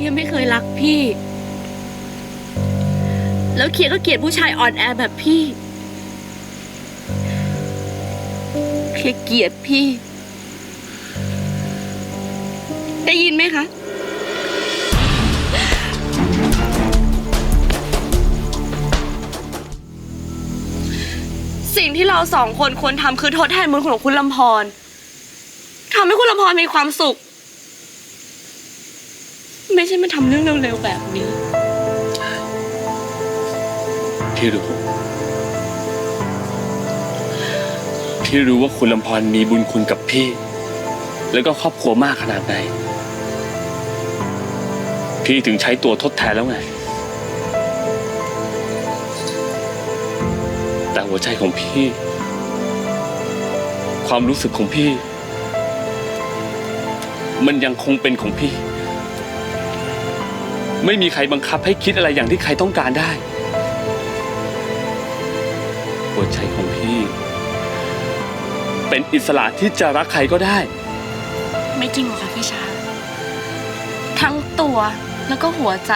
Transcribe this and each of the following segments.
ลียร์ไม่เคยรักพี่ แล้วเคียก็เกลียดผู้ชายอ่อนแอแบบพี่เคียเกลียดพี่ ได้ยินไหมคะสิ่งที่เราสองคนควรทำคือทดแทนบุญของคุณลำพรทำให้คุณลำพรมีความสุข ไม่ใช่มาทำเรื่องเร็วๆแบบนี้ พี่รู้ พี่รู้ว่าคุณลำพรมีบุญคุณกับพี่ แล้วก็ครอบครัวมากขนาดไหน พี่ถึงใช้ตัวทดแทนแล้วไง แต่หัวใจของพี่ ความรู้สึกของพี่ มันยังคงเป็นของพี่ ไม่มีใครบังคับให้คิดอะไรอย่างที่ใครต้องการได้ หัวใจของพี่ เป็นอิสระที่จะรักใครก็ได้ ไม่จริงหรอกค่ะพี่ชา ทั้งตัวแล้วก็หัวใจ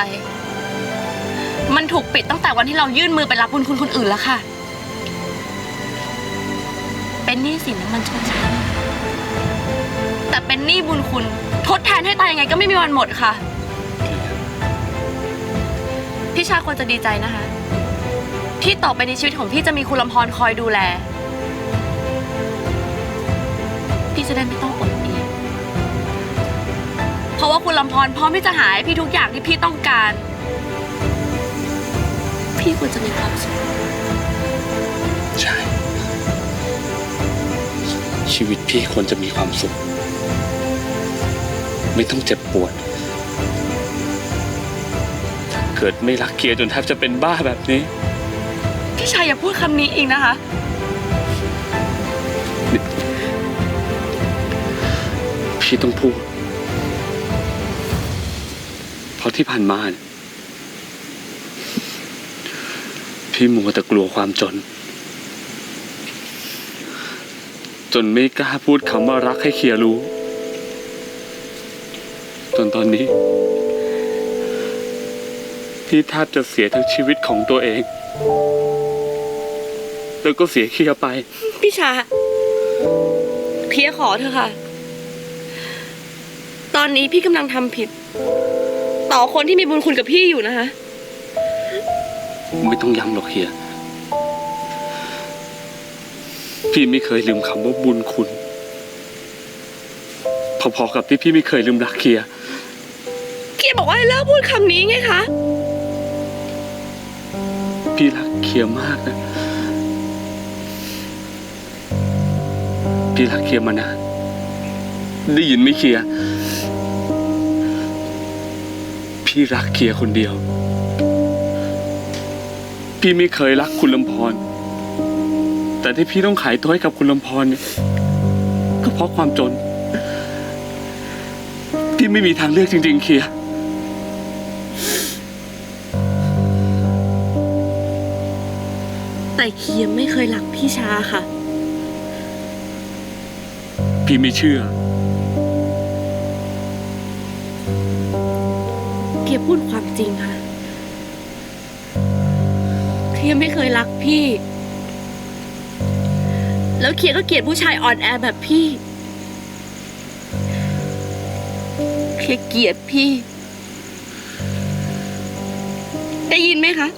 มันถูกปิดตั้งแต่วันที่เรายื่นมือไปรับบุญคุณคนอื่นแล้วค่ะ เป็นหนี้สินน้ำมันชดใช้แต่เป็นหนี้บุญคุณ ทดแทนให้ตายยังไงก็ไม่มีวันหมดค่ะ พี่ชาควรจะดีใจนะคะ ที่ต่อไปในชีวิตของพี่จะมีคุณลำพรคอยดูแล พี่จะได้ไม่ต้องอดเอียเพราะว่าคุณลำพรพร้อมที่จะหาให้พี่ทุกอย่างที่พี่ต้องการ พี่ควรจะมีความสุขใช่ ชีวิตพี่ควรจะมีความสุข ไม่ต้องเจ็บปวด เกิดไม่รักเกียร์จนแทบจะเป็นบ้าแบบนี้ พี่ชายอย่าพูดคำนี้อีกนะคะ พี่ต้องพูด เพราะที่ผ่านมาเนี่ยพี่มัวแต่กลัวความจน จนไม่กล้าพูดคำว่ารักให้เคลียร์รู้ จนตอนนี้ พี่แทบจะเสียทั้งชีวิตของตัวเอง แล้วก็เสียเคลียร์ไป พี่ชาเคลียร์ขอเถอะค่ะ ตอนนี้พี่กำลังทำผิด ต่อคนที่มีบุญคุณกับพี่อยู่นะคะไม่ต้องย้ำหรอกเฮีย พี่ไม่เคยลืมคำว่าบุญคุณ พอๆกับที่พี่ไม่เคยลืมรักเฮียเกียร์บอกว่าให้เลิกพูดคำนี้ไงคะ พี่รักเคียมากนะ พี่รักเคียมานานได้ยินไหมเคีย พี่รักเคียคนเดียว พี่ไม่เคยรักคุณลำพร แต่ที่พี่ต้องขายตัวให้กับคุณลำพรเนี่ย ก็เพราะความจน พี่ไม่มีทางเลือกจริง ๆ เคีย แต่เคียร์ไม่เคยรักพี่ชาค่ะ พี่ไม่เชื่อ เคียร์พูดความจริงค่ะ เคียร์ไม่เคยรักพี่ แล้วเคียร์ก็เกลียดผู้ชายอ่อนแอแบบพี่ เคียร์เกลียดพี่ ได้ยินไหมคะ